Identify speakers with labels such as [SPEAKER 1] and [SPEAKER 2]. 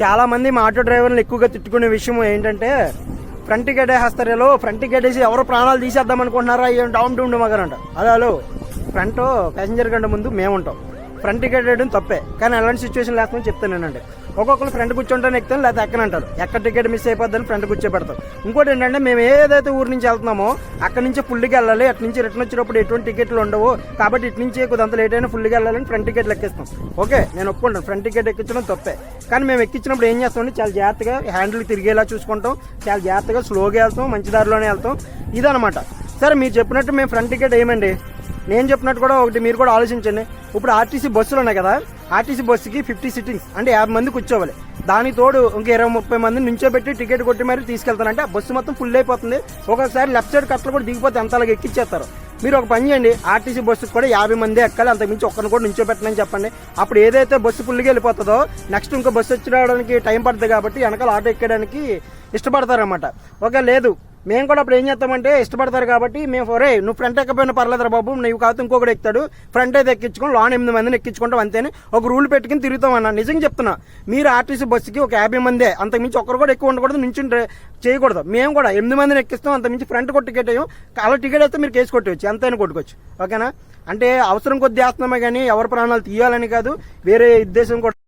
[SPEAKER 1] చాలా మంది మా ఆటో డ్రైవర్లు ఎక్కువగా తిట్టుకునే విషయం ఏంటంటే ఫ్రంట్ గడేస్తారేలో ఫ్రంట్ గడేసి వేసి ఎవరో ప్రాణాలు తీసేద్దాం అనుకుంటున్నారా? ఏం డౌన్ టు మగనంట అదే హలో ఫ్రంట్ ప్యాసింజర్ కంటే ముందు మేము ఉంటాం ఫ్రంట్ టికెట్ వేయడం తప్పే. కానీ అలాంటి సిచ్యువేషన్ లేకపోతే చెప్తాను నేనండి. ఒక్కొక్కరు ఫ్రంట్ కూర్చుంటాను ఎక్కుతాను లేకపోతే ఎక్కనంటారు ఎక్కడ టికెట్ మిస్ అయిపోద్దని ఫ్రంట్ కూర్చోబెడతాం ఇంకోటి ఏంటంటే మేము ఏదైతే ఊరు నుంచి వెళ్తున్నామో అక్కడ నుంచి ఫుల్గా వెళ్ళాలి అటు నుంచి రిటర్న్ వచ్చినప్పుడు ఎటువంటి టికెట్లు ఉండవు. కాబట్టి ఇటు నుంచి కొద్దింత లేట్ అయినా ఫుల్గా వెళ్ళాలని ఫ్రంట్ టికెట్లు ఎక్కిస్తాం ఓకే నేను ఒప్పుకుంటాను. ఫ్రంట్ టికెట్ ఎక్కించడం తప్పే. కానీ మేము ఎక్కించినప్పుడు ఏం చేస్తామంటే చాలా జాగ్రత్తగా హ్యాండిల్ తిరిగేలా చూసుకుంటాం. చాలా జాగ్రత్తగా స్లోగా వెళ్తాం మంచి దారిలోనే వెళ్తాం. ఇదనమాట సరే మీరు చెప్పినట్టు మేము ఫ్రంట్ టికెట్ వేయమండి. నేను చెప్పినట్టు కూడా ఒకటి మీరు కూడా ఆలోచించండి. ఇప్పుడు ఆర్టీసీ బస్సులు ఉన్నాయి కదా ఆర్టీసీ బస్సుకి ఫిఫ్టీ సిట్టింగ్స్ అంటే యాభై మంది కూర్చోవాలి. దానికి తోడు ఇంకా ఇరవై ముప్పై మంది నుంచోబెట్టి టికెట్ కొట్టి మరి తీసుకెళ్తానంటే ఆ బస్సు మొత్తం ఫుల్ అయిపోతుంది. ఒక్కొక్కసారి లెఫ్ట్ సైడ్ కట్టలు కూడా దిగిపోతే ఎంత అలాగే ఎక్కిచ్చేస్తారు. మీరు ఒక పని చేయండి ఆర్టీసీ బస్సు కూడా యాభై మంది ఎక్కాలి అంతకుమించి ఒక్కరిని కూడా నుంచోబెట్టనని చెప్పండి. అప్పుడు ఏదైతే బస్సు ఫుల్గా వెళ్ళిపోతుందో నెక్స్ట్ ఇంకో బస్సు వచ్చి రావడానికి టైం పడుతుంది కాబట్టి వెనకాల ఆటో ఎక్కడానికి ఇష్టపడతారనమాట ఓకే లేదు మేము కూడా అప్పుడు ఏం చేస్తామంటే ఇష్టపడతారు కాబట్టి మేము ఒరే నువ్వు ఫ్రంట్ ఎక్కపోయినా పర్లేదురా బాబు నువ్వు కాదు ఇంకొకటి ఎక్కుతాడు. ఫ్రంట్ అయితే ఎక్కించుకొని లోన్ ఎనిమిది మందిని ఎక్కించుకుంటాం అంతేని. ఒక రూల్ పెట్టుకుని తిరుగుతాం అన్న. నిజంగా చెప్తున్నా మీరు ఆర్టీసీ బస్సుకి ఒక యాభై మందే అంతకుమించి ఒక్కరు కూడా ఎక్కువ ఉండకూడదు నుంచి చేయకూడదు. మేము కూడా ఎనిమిది మందిని ఎక్కిస్తాం అంతకుమించి ఫ్రంట్ కూడా టికెట్ వేయం అలా టికెట్ అయితే మీరు కేసు కొట్టవచ్చు ఎంతైనా కొట్టుకోవచ్చు. ఓకేనా? అంటే అవసరం కొద్ది వేస్తున్నామే కానీ ఎవరి ప్రాణాలు తీయాలని కాదు వేరే ఉద్దేశం కూడా